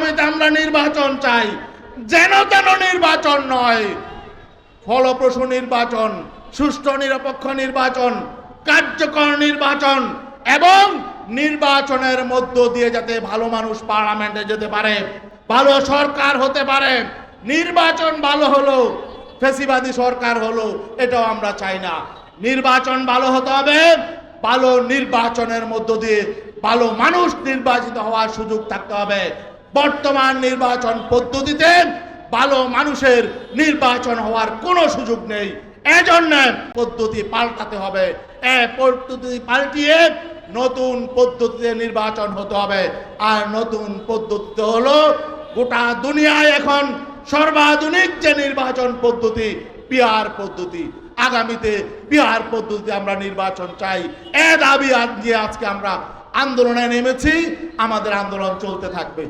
আগামীতে আমরা নির্বাচন চাই। যেন তেন নির্বাচন নয়? ফলপ্রসূ নির্বাচন, সুষ্ঠু নিরপেক্ষ নির্বাচন, কার্যকর নির্বাচন এবং নির্বাচনের মধ্য দিয়ে যাতে ভালো মানুষ পার্লামেন্টে যেতে পারে, ভালো সরকার হতে পারে। নির্বাচন ভালো হলো, ফেসিবাদী সরকার হলো, এটাও আমরা চাই না। নির্বাচন ভালো হতে হবে, ভালো নির্বাচনের মধ্য দিয়ে ভালো মানুষ নির্বাচিত হওয়ার সুযোগ থাকতে হবে। বর্তমান নির্বাচন পদ্ধতিতে ভালো মানুষের নির্বাচন হওয়ার কোনো সুযোগ নেই। এজন্য পদ্ধতি পাল্টাতে হবে। এ পদ্ধতি পাল্টিয়ে নতুন পদ্ধতিতে নির্বাচন হতে হবে। আর নতুন পদ্ধতি হলো গোটা দুনিয়ায় এখন সর্বাধুনিক যে নির্বাচন পদ্ধতি, বিহার পদ্ধতি। আগামীতে বিহার পদ্ধতিতে আমরা নির্বাচন চাই। এ দাবি আজকে আমরা আন্দোলনে নেমেছি, আমাদের আন্দোলন চলতে থাকবে।